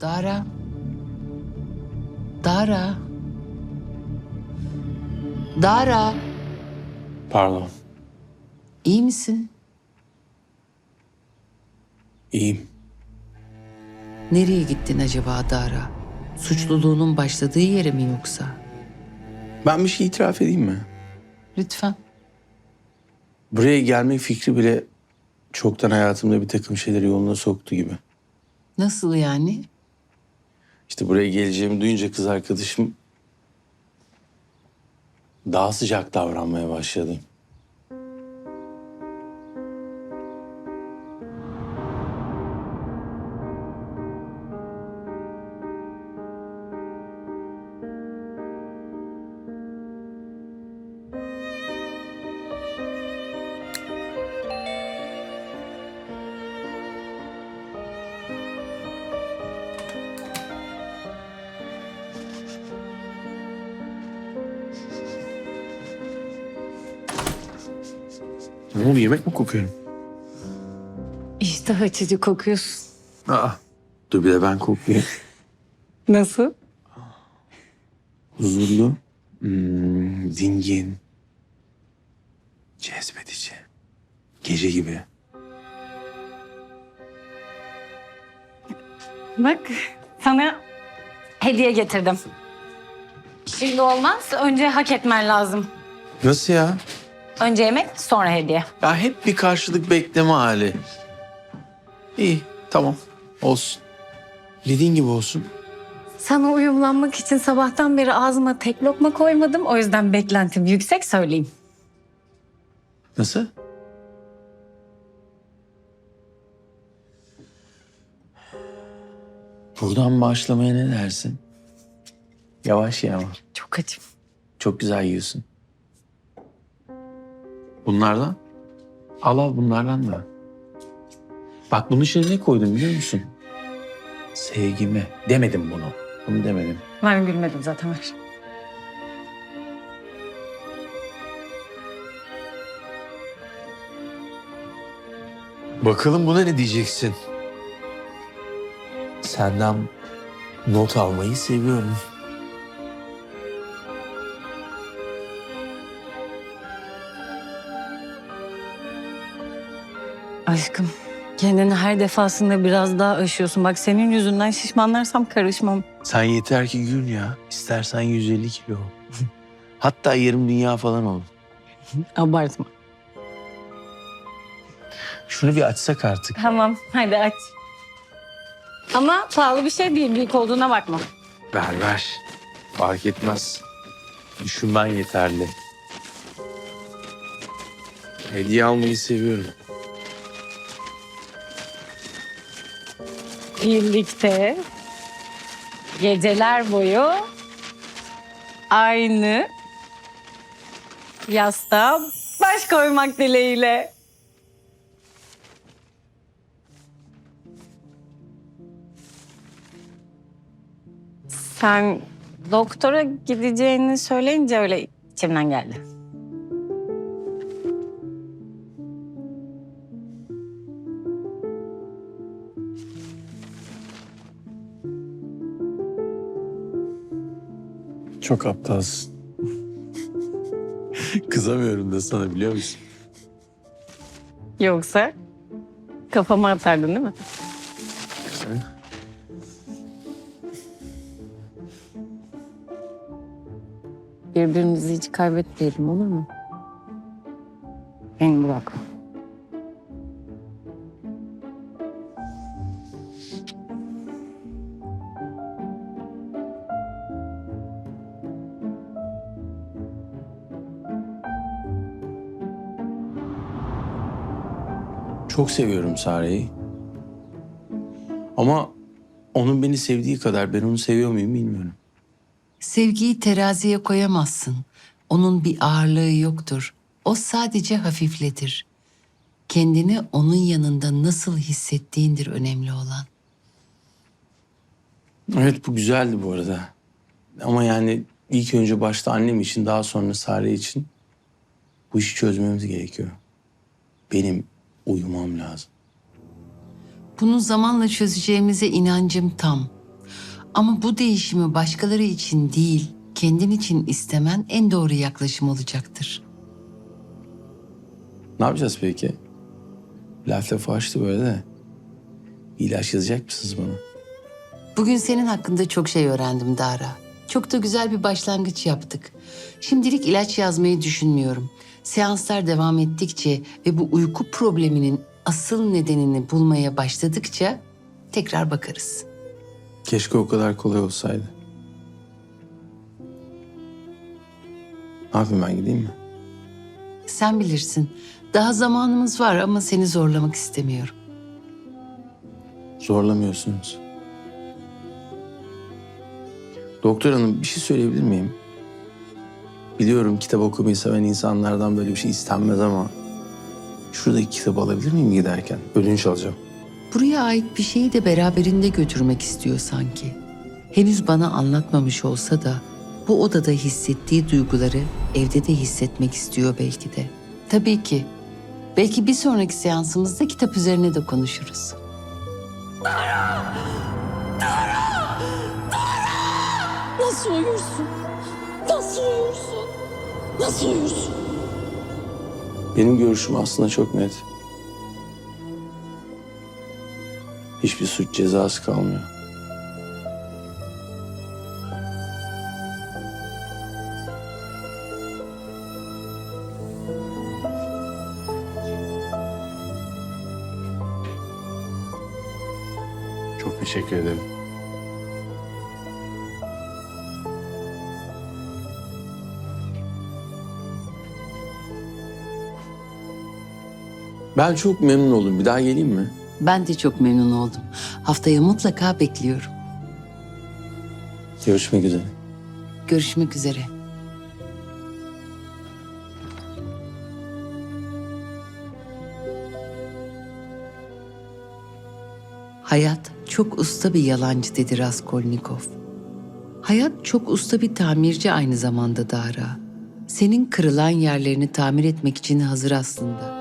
Dara. Dara. Dara. Pardon. iyi misin? İyiyim. Nereye gittin acaba Dara? Suçluluğunun başladığı yere mi yoksa? Ben bir şey itiraf edeyim mi? Lütfen. Buraya gelme fikri bile çoktan hayatımda bir takım şeyleri yoluna soktu gibi. Nasıl yani? İşte buraya geleceğimi duyunca kız arkadaşım daha sıcak davranmaya başladı. Ne oldu yemek mi kokuyorum? İştah açıcı kokuyorsun. Aa. Dur bir de ben koklayayım. Nasıl? Huzurlu, hmm, dingin, cezbedici, gece gibi. Bak sana hediye getirdim. Şimdi olmaz. Önce hak etmen lazım. Nasıl ya? Önce yemek sonra hediye. Ya hep bir karşılık bekleme hali. İyi, tamam. Olsun. Dediğin gibi olsun. Sana uyumlanmak için sabahtan beri ağzıma tek lokma koymadım. O yüzden beklentim yüksek söyleyeyim. Nasıl? Buradan başlamaya ne dersin? Yavaş ye ama. Çok acım. Çok güzel yiyorsun. Bunlardan? Al al bunlardan da. Bak bunun içine ne koydum biliyor musun? Sevgimi. Demedim bunu. Bunu demedim. Ben gülmedim zaten ver. Bakalım buna ne diyeceksin? Senden not almayı seviyorum. Aşkım kendini her defasında biraz daha aşıyorsun. Bak senin yüzünden şişmanlarsam karışmam. Sen yeter ki gül ya. İstersen 150 kilo ol. Hatta yarım dünya falan ol. Abartma. Şunu bir açsak artık. Tamam hadi aç. Ama pahalı bir şey değil. Büyük olduğuna bakma. Ver ver. Fark etmez. Düşünmen yeterli. Hediye almayı seviyorum. Birlikte geceler boyu aynı yastığa baş koymak dileğiyle. Sen doktora gideceğini söyleyince öyle içimden geldi. Çok aptalsın. Kızamıyorum da sana biliyor musun? Yoksa kafama atardın değil mi? Birbirimizi hiç kaybetmeyelim olur mu? Beni bırak. Çok seviyorum Sare'yi. Ama onun beni sevdiği kadar ben onu seviyor muyum bilmiyorum. Sevgiyi teraziye koyamazsın. Onun bir ağırlığı yoktur. O sadece hafifletir. Kendini onun yanında nasıl hissettiğindir önemli olan. Evet bu güzeldi bu arada. Ama yani ilk önce başta annem için daha sonra Sare için bu işi çözmemiz gerekiyor. Benim uyumam lazım. Bunu zamanla çözeceğimize inancım tam. Ama bu değişimi başkaları için değil, kendin için istemen en doğru yaklaşım olacaktır. Ne yapacağız peki? Laf lafı açtı böyle de. İlaç yazacak mısınız bana? Bugün senin hakkında çok şey öğrendim Dara. Çok da güzel bir başlangıç yaptık. Şimdilik ilaç yazmayı düşünmüyorum. Seanslar devam ettikçe ve bu uyku probleminin asıl nedenini bulmaya başladıkça tekrar bakarız. Keşke o kadar kolay olsaydı. Ne yapayım ben gideyim mi? Sen bilirsin. Daha zamanımız var ama seni zorlamak istemiyorum. Zorlamıyorsunuz. Doktor hanım bir şey söyleyebilir miyim? Biliyorum kitap okumayı seven insanlardan böyle bir şey istenmez ama... ...şuradaki kitabı alabilir miyim giderken? Ödünç alacağım. Buraya ait bir şeyi de beraberinde götürmek istiyor sanki. Henüz bana anlatmamış olsa da bu odada hissettiği duyguları evde de hissetmek istiyor belki de. Tabii ki. Belki bir sonraki seansımızda kitap üzerine de konuşuruz. Nasıl uyursun? Nasıl uyursun? Nasıl uyursun? Benim görüşüm aslında çok net. Hiçbir suç cezası kalmıyor. Çok teşekkür ederim. Ben çok memnun oldum. Bir daha geleyim mi? Ben de çok memnun oldum. Haftaya mutlaka bekliyorum. Görüşmek üzere. Görüşmek üzere. Hayat çok usta bir yalancı dedi Raskolnikov. Hayat çok usta bir tamirci aynı zamanda Dara. Senin kırılan yerlerini tamir etmek için hazır aslında.